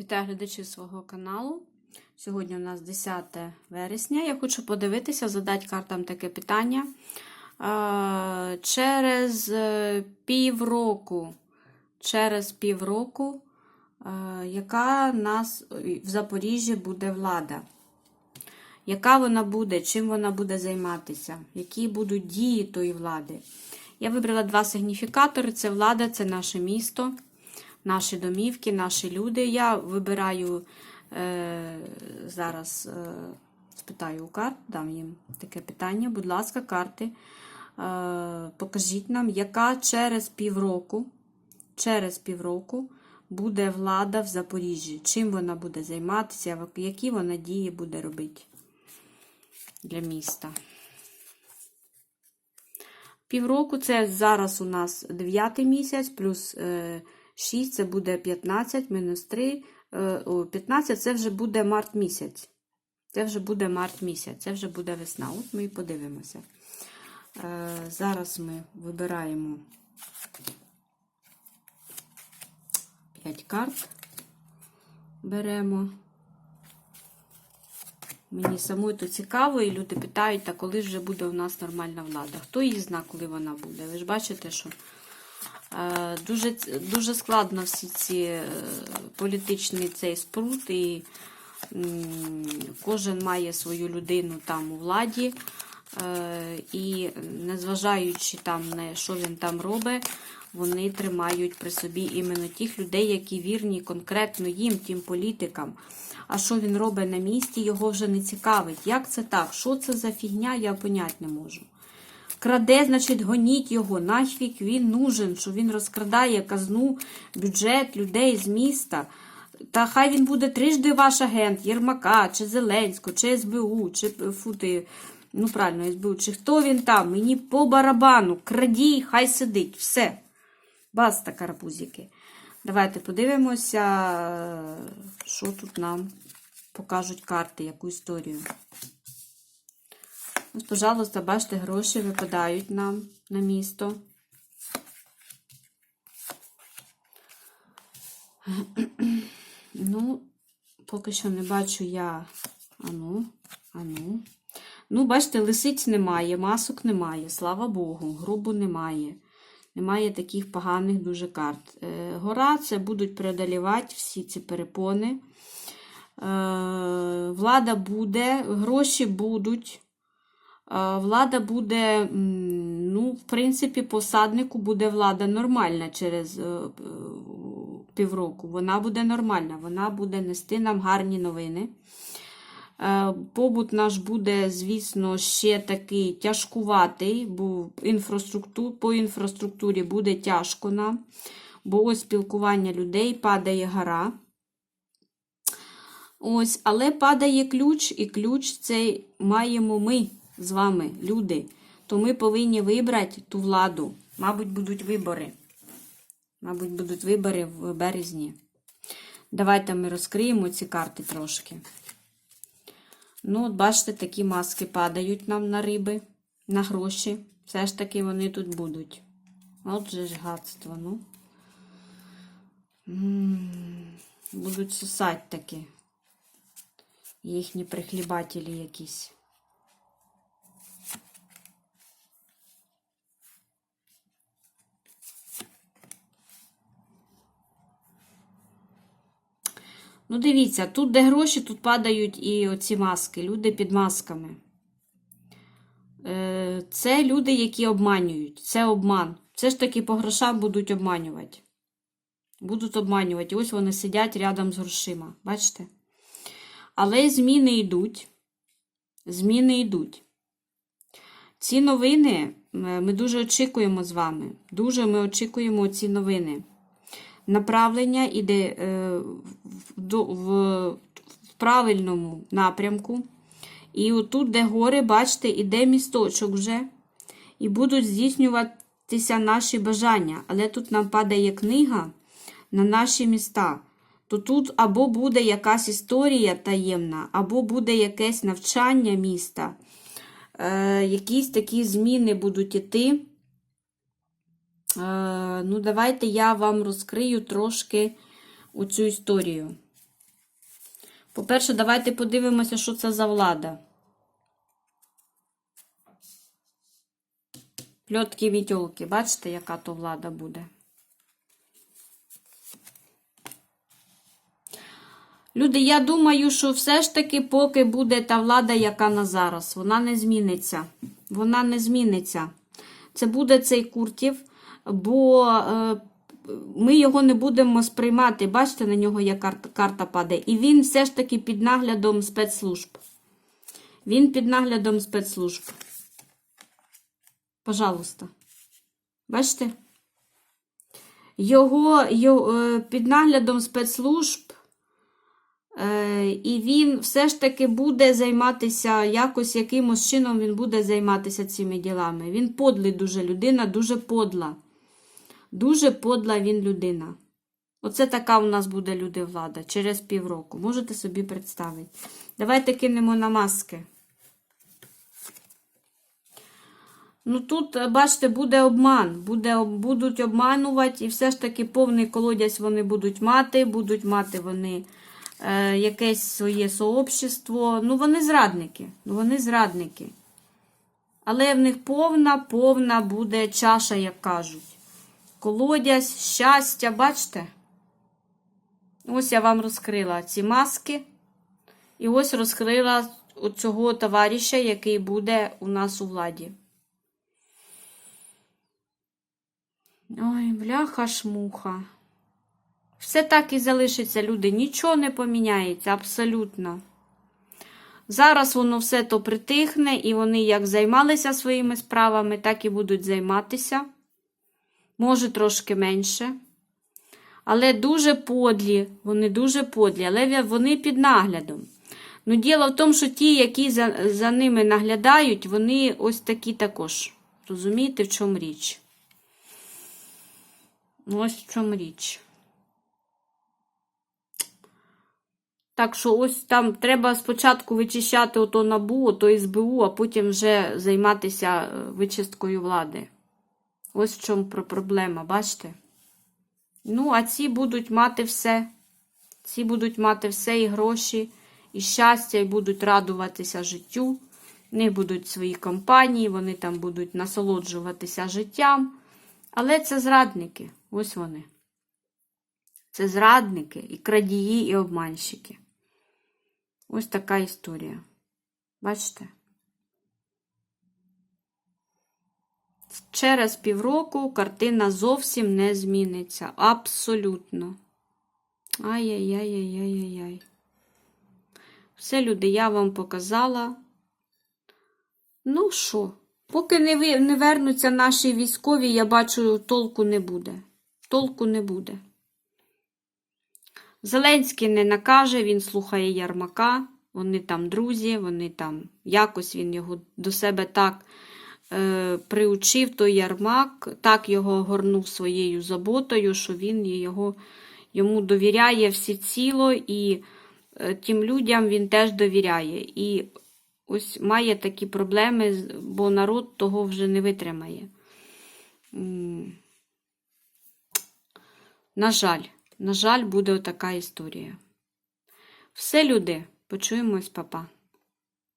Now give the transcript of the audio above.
Вітаю глядачів свого каналу. Сьогодні у нас 10 вересня. Я хочу подивитися, задати картам таке питання. Через е, півроку, через півроку, е, яка нас в Запоріжжі буде влада? Яка вона буде, чим вона буде займатися? Які будуть дії тої влади? Я вибрала два сигніфікатори: це влада, це наше місто наші домівки, наші люди. Я вибираю е, зараз, е, спитаю у карт, дам їм таке питання. Будь ласка, карти. Е, покажіть нам, яка через півроку, через півроку буде влада в Запоріжжі. Чим вона буде займатися, які вона дії буде робити для міста. Півроку це зараз у нас 9 місяць, плюс е, 6 це буде 15, мінус 3, е, 15 це вже буде март місяць. Це вже буде март місяць, це вже буде весна. От ми і подивимося. Е, Зараз ми вибираємо 5 карт. Беремо. Мені самою то цікаво, і люди питають, та коли ж вже буде у нас нормальна влада. Хто її знає, коли вона буде? Ви ж бачите, що е, дуже дуже складно всі ці е, політичний цей спрут, і кожен має свою людину там у владі. Е, і незважаючи там на що він там робить, вони тримають при собі іменно тих людей, які вірні конкретно їм, тим політикам. А що він робить на місці, його вже не цікавить. Як це так? Що це за фігня, я поняти не можу. Краде, значить, гоніть його, нафіг він нужен, що він розкрадає казну, бюджет людей з міста. Та хай він буде трижди ваш агент, Єрмака, чи Зеленського, чи СБУ, чи фути, ну правильно, СБУ, чи хто він там, мені по барабану, крадій, хай сидить. Все. Баста, карапузики. Давайте подивимося, що тут нам покажуть карти, яку історію. Пожалуйста, бачите, гроші випадають нам на місто. Ну, поки що не бачу я. Ану, ану. Ну, бачите, лисиць немає, масок немає, слава Богу, грубу немає. Немає таких поганих дуже карт. Е, гора це будуть преодолівати всі ці перепони. Е, влада буде, гроші будуть. Е, влада буде, ну, в принципі, посаднику буде влада нормальна через півроку. Вона буде нормальна, вона буде нести нам гарні новини. Побут наш буде, звісно, ще такий тяжкуватий, бо інфраструктур, по інфраструктурі буде тяжко нам, бо ось спілкування людей падає гора. Ось, Але падає ключ, і ключ цей маємо ми з вами, люди. То ми повинні вибрати ту владу. Мабуть, будуть вибори. Мабуть, будуть вибори в березні. Давайте ми розкриємо ці карти трошки. Ну, от бачите, такі маски падають нам на риби, на гроші. Все ж таки вони тут будуть. От же ж гадство, ну. Будуть сосать таки. Їхні прихлібателі якісь. Ну, дивіться, тут, де гроші, тут падають і оці маски, люди під масками. Е, це люди, які обманюють. Це обман. Все ж таки по грошам будуть обманювати. Будуть обманювати. ось вони сидять рядом з грошима. Бачите? Але зміни йдуть. Зміни йдуть. Ці новини ми дуже очікуємо з вами. Дуже ми очікуємо ці новини направлення іде е, в правильному напрямку. І отут, де гори, бачите, іде місточок вже. І будуть здійснюватися наші бажання. Але тут нам падає книга на наші міста. То тут або буде якась історія таємна, або буде якесь навчання міста. Е, Якісь такі зміни будуть іти. Е, ну, давайте я вам розкрию трошки оцю історію. По-перше, давайте подивимося, що це за влада. Пльотки вітьолки. Бачите, яка то влада буде? Люди, я думаю, що все ж таки, поки буде та влада, яка на зараз, вона не зміниться. Вона не зміниться. Це буде цей Куртів, бо е, ми його не будемо сприймати. Бачите, на нього як карта, карта падає. І він все ж таки під наглядом спецслужб. Він під наглядом спецслужб. Пожалуйста. Бачите? Його, його е, під наглядом спецслужб. Е, І він все ж таки буде займатися якось якимось чином він буде займатися цими ділами. Він подлий дуже людина, дуже подла. Дуже подла він людина. Оце така у нас буде люди влада через півроку. Можете собі представити. Давайте кинемо на маски. Ну тут, бачите, буде обман. Буде, будуть обманувати, і все ж таки повний колодязь вони будуть мати, будуть мати вони е, якесь своє сообщество. Ну, вони зрадники. Ну, вони зрадники. Але в них повна, повна буде чаша, як кажуть. Колодязь, щастя, бачите? Ось я вам розкрила ці маски. І ось розкрила цього товариша, який буде у нас у владі. Ой, бляха-шмуха. Все так і залишиться, люди. Нічого не поміняється, абсолютно. Зараз воно все то притихне, і вони як займалися своїми справами, так і будуть займатися. Може, трошки менше. Але дуже подлі, вони дуже подлі, але вони під наглядом. Ну, діло в тому, що ті, які за, за ними наглядають, вони ось такі також. Розумієте, в чому річ? Ну, ось в чому річ. Так що ось там треба спочатку вичищати ото НАБУ, ото СБУ, а потім вже займатися е, вичисткою влади. Ось в чому про- проблема, бачите? Ну, а ці будуть мати все. Ці будуть мати все і гроші, і щастя, і будуть радуватися життю. В них будуть свої компанії, вони там будуть насолоджуватися життям. Але це зрадники. Ось вони. Це зрадники, і крадії, і обманщики. Ось така історія. Бачите? Через півроку картина зовсім не зміниться. Абсолютно. Ай-яй-яй-яй-яй-яй. Все, люди, я вам показала. Ну що, поки не, ви, не вернуться наші військові, я бачу, толку не буде. Толку не буде. Зеленський не накаже, він слухає Ярмака, вони там друзі, вони там якось він його до себе так приучив, той Ярмак, так його огорнув своєю заботою, що він його, йому довіряє всеціло, і е, тим людям він теж довіряє. І ось має такі проблеми, бо народ того вже не витримає. На жаль, на жаль, буде отака історія. Все, люди, почуємось, папа.